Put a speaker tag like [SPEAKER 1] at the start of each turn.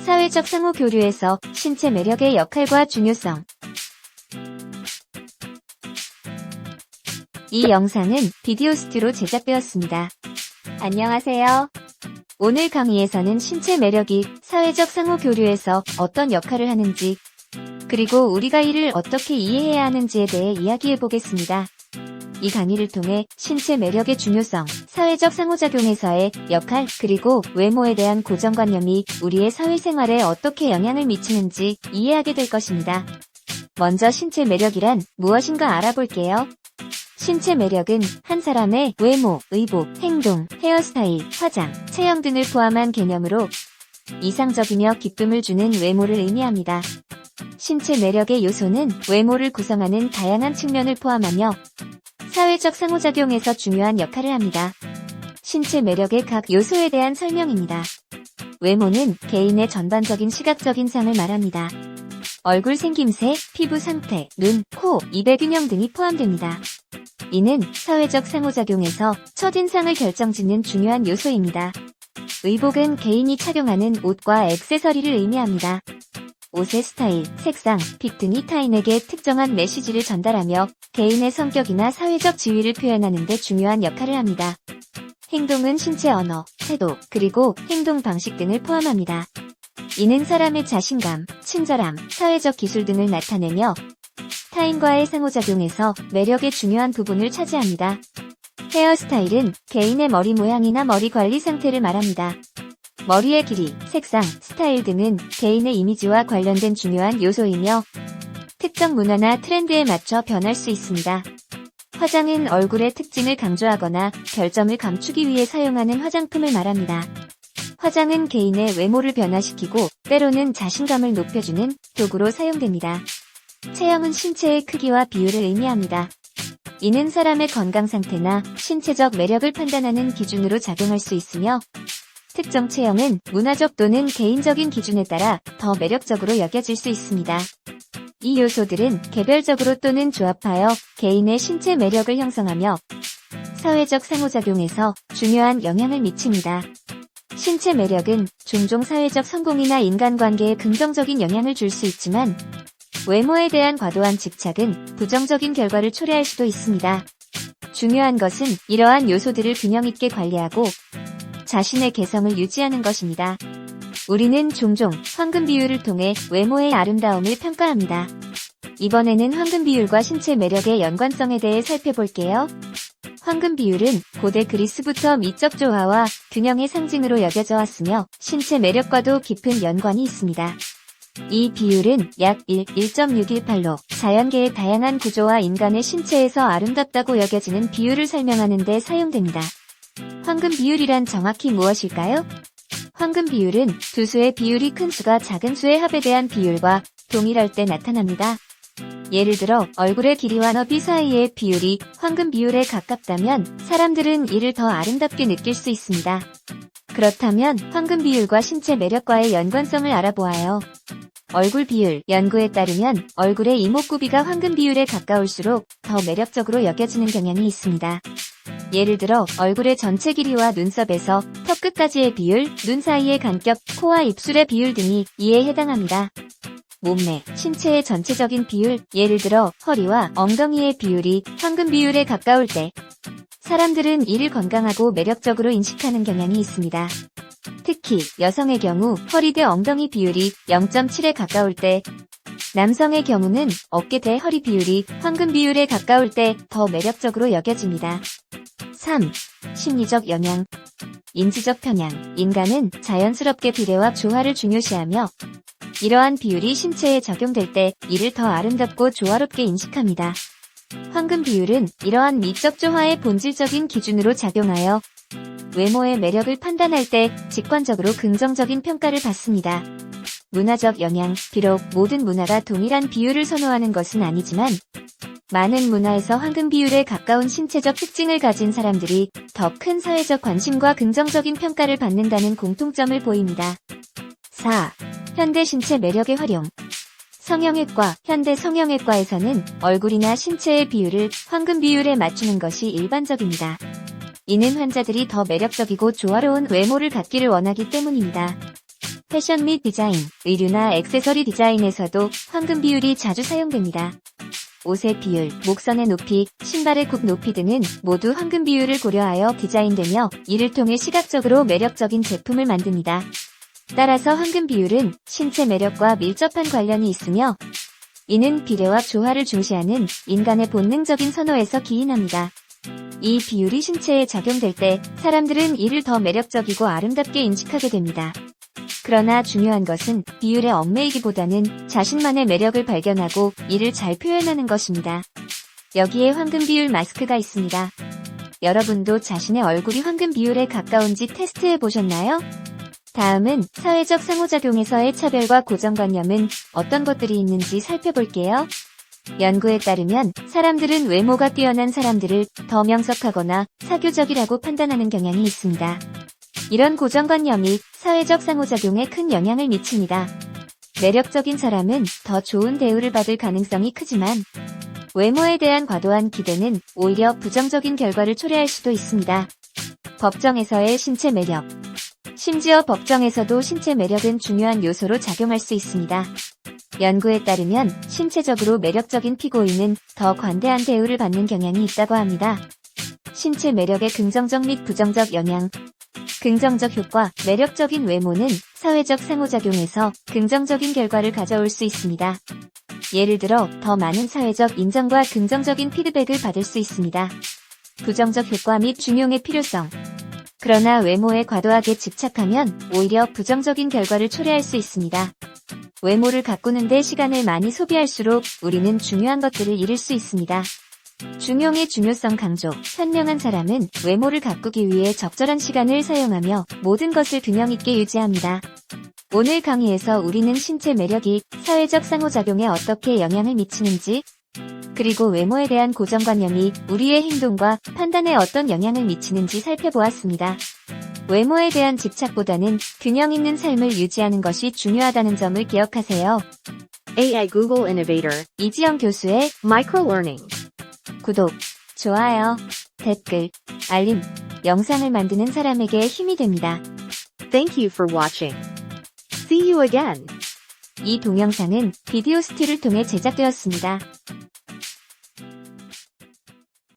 [SPEAKER 1] 사회적 상호 교류에서 신체 매력의 역할과 중요성. 이 영상은 비디오 스튜로 제작되었습니다. 안녕하세요. 오늘 강의에서는 신체 매력이 사회적 상호 교류에서 어떤 역할을 하는지, 그리고 우리가 이를 어떻게 이해해야 하는지에 대해 이야기해 보겠습니다. 이 강의를 통해 신체 매력의 중요성, 사회적 상호작용에서의 역할, 그리고 외모에 대한 고정관념이 우리의 사회생활에 어떻게 영향을 미치는지 이해하게 될 것입니다. 먼저 신체 매력이란 무엇인가 알아볼게요. 신체 매력은 한 사람의 외모, 의복, 행동, 헤어스타일, 화장, 체형 등을 포함한 개념으로 이상적이며 기쁨을 주는 외모를 의미합니다. 신체 매력의 요소는 외모를 구성하는 다양한 측면을 포함하며 사회적 상호작용에서 중요한 역할을 합니다. 신체 매력의 각 요소에 대한 설명입니다. 외모는 개인의 전반적인 시각적인 상을 말합니다. 얼굴 생김새, 피부 상태, 눈, 코, 입의 균형 등이 포함됩니다. 이는 사회적 상호작용에서 첫인상을 결정짓는 중요한 요소입니다. 의복은 개인이 착용하는 옷과 액세서리를 의미합니다. 옷의 스타일, 색상, 핏 등이 타인에게 특정한 메시지를 전달하며 개인의 성격이나 사회적 지위를 표현하는 데 중요한 역할을 합니다. 행동은 신체 언어, 태도, 그리고 행동 방식 등을 포함합니다. 이는 사람의 자신감, 친절함, 사회적 기술 등을 나타내며 타인과의 상호작용에서 매력의 중요한 부분을 차지합니다. 헤어스타일은 개인의 머리 모양이나 머리 관리 상태를 말합니다. 머리의 길이, 색상, 스타일 등은 개인의 이미지와 관련된 중요한 요소이며 특정 문화나 트렌드에 맞춰 변할 수 있습니다. 화장은 얼굴의 특징을 강조하거나 결점을 감추기 위해 사용하는 화장품을 말합니다. 화장은 개인의 외모를 변화시키고 때로는 자신감을 높여주는 도구로 사용됩니다. 체형은 신체의 크기와 비율을 의미합니다. 이는 사람의 건강 상태나 신체적 매력을 판단하는 기준으로 작용할 수 있으며 특정 체형은 문화적 또는 개인적인 기준에 따라 더 매력적으로 여겨질 수 있습니다. 이 요소들은 개별적으로 또는 조합하여 개인의 신체 매력을 형성하며 사회적 상호작용에서 중요한 영향을 미칩니다. 신체 매력은 종종 사회적 성공이나 인간관계에 긍정적인 영향을 줄 수 있지만 외모에 대한 과도한 집착은 부정적인 결과를 초래할 수도 있습니다. 중요한 것은 이러한 요소들을 균형 있게 관리하고 자신의 개성을 유지하는 것입니다. 우리는 종종 황금 비율을 통해 외모의 아름다움을 평가합니다. 이번에는 황금 비율과 신체 매력의 연관성에 대해 살펴볼게요. 황금 비율은 고대 그리스부터 미적 조화와 균형의 상징으로 여겨져 왔으며 신체 매력과도 깊은 연관이 있습니다. 이 비율은 약 1, 1.618로 자연계의 다양한 구조와 인간의 신체에서 아름답다고 여겨지는 비율을 설명하는 데 사용됩니다. 황금 비율이란 정확히 무엇일까요? 황금 비율은 두 수의 비율이 큰 수가 작은 수의 합에 대한 비율과 동일할 때 나타납니다. 예를 들어 얼굴의 길이와 너비 사이의 비율이 황금 비율에 가깝다면 사람들은 이를 더 아름답게 느낄 수 있습니다. 그렇다면 황금 비율과 신체 매력과의 연관성을 알아보아요. 얼굴 비율 연구에 따르면 얼굴의 이목구비가 황금 비율에 가까울수록 더 매력적으로 여겨지는 경향이 있습니다. 예를 들어 얼굴의 전체 길이와 눈썹에서 턱 끝까지의 비율, 눈 사이의 간격, 코와 입술의 비율 등이 이에 해당합니다. 몸매, 신체의 전체적인 비율, 예를 들어 허리와 엉덩이의 비율이 황금 비율에 가까울 때 사람들은 이를 건강하고 매력적으로 인식하는 경향이 있습니다. 특히 여성의 경우 허리 대 엉덩이 비율이 0.7에 가까울 때 남성의 경우는 어깨 대 허리 비율이 황금 비율에 가까울 때 더 매력적으로 여겨집니다. 3. 심리적 영향 인지적 편향 인간은 자연스럽게 비례와 조화를 중요시하며 이러한 비율이 신체에 적용될 때 이를 더 아름답고 조화롭게 인식합니다. 황금 비율은 이러한 미적 조화의 본질적인 기준으로 작용하여 외모의 매력을 판단할 때 직관적으로 긍정적인 평가를 받습니다. 문화적 영향, 비록 모든 문화가 동일한 비율을 선호하는 것은 아니지만 많은 문화에서 황금 비율에 가까운 신체적 특징을 가진 사람들이 더 큰 사회적 관심과 긍정적인 평가를 받는다는 공통점을 보입니다. 4. 현대 신체 매력의 활용 성형외과, 현대 성형외과에서는 얼굴이나 신체의 비율을 황금 비율에 맞추는 것이 일반적입니다. 이는 환자들이 더 매력적이고 조화로운 외모를 갖기를 원하기 때문입니다. 패션 및 디자인, 의류나 액세서리 디자인에서도 황금 비율이 자주 사용됩니다. 옷의 비율, 목선의 높이, 신발의 굽 높이 등은 모두 황금 비율을 고려하여 디자인되며 이를 통해 시각적으로 매력적인 제품을 만듭니다. 따라서 황금 비율은 신체 매력과 밀접한 관련이 있으며 이는 비례와 조화를 중시하는 인간의 본능적인 선호에서 기인합니다. 이 비율이 신체에 적용될 때 사람들은 이를 더 매력적이고 아름답게 인식하게 됩니다. 그러나 중요한 것은 비율의 얽매이기보다는 자신만의 매력을 발견하고 이를 잘 표현하는 것입니다. 여기에 황금 비율 마스크가 있습니다. 여러분도 자신의 얼굴이 황금 비율에 가까운지 테스트해 보셨나요? 다음은 사회적 상호작용에서의 차별과 고정관념은 어떤 것들이 있는지 살펴볼게요. 연구에 따르면 사람들은 외모가 뛰어난 사람들을 더 명석하거나 사교적이라고 판단하는 경향이 있습니다. 이런 고정관념이 사회적 상호작용에 큰 영향을 미칩니다. 매력적인 사람은 더 좋은 대우를 받을 가능성이 크지만 외모에 대한 과도한 기대는 오히려 부정적인 결과를 초래할 수도 있습니다. 법정에서의 신체 매력 심지어 법정에서도 신체 매력은 중요한 요소로 작용할 수 있습니다. 연구에 따르면 신체적으로 매력적인 피고인은 더 관대한 대우를 받는 경향이 있다고 합니다. 신체 매력의 긍정적 및 부정적 영향 긍정적 효과, 매력적인 외모는 사회적 상호작용에서 긍정적인 결과를 가져올 수 있습니다. 예를 들어 더 많은 사회적 인정과 긍정적인 피드백을 받을 수 있습니다. 부정적 효과 및 중용의 필요성. 그러나 외모에 과도하게 집착하면 오히려 부정적인 결과를 초래할 수 있습니다. 외모를 가꾸는데 시간을 많이 소비할수록 우리는 중요한 것들을 잃을 수 있습니다. 중용의 중요성 강조. 현명한 사람은 외모를 가꾸기 위해 적절한 시간을 사용하며 모든 것을 균형 있게 유지합니다. 오늘 강의에서 우리는 신체 매력이 사회적 상호작용에 어떻게 영향을 미치는지, 그리고 외모에 대한 고정관념이 우리의 행동과 판단에 어떤 영향을 미치는지 살펴보았습니다. 외모에 대한 집착보다는 균형 있는 삶을 유지하는 것이 중요하다는 점을 기억하세요.
[SPEAKER 2] AI Google Innovator,
[SPEAKER 1] 이지영 교수의
[SPEAKER 2] Microlearning.
[SPEAKER 1] 구독, 좋아요, 댓글, 알림, 영상을 만드는 사람에게 힘이 됩니다.
[SPEAKER 2] Thank you for watching. See you again.
[SPEAKER 1] 이 동영상은 비디오 스틸을 통해 제작되었습니다.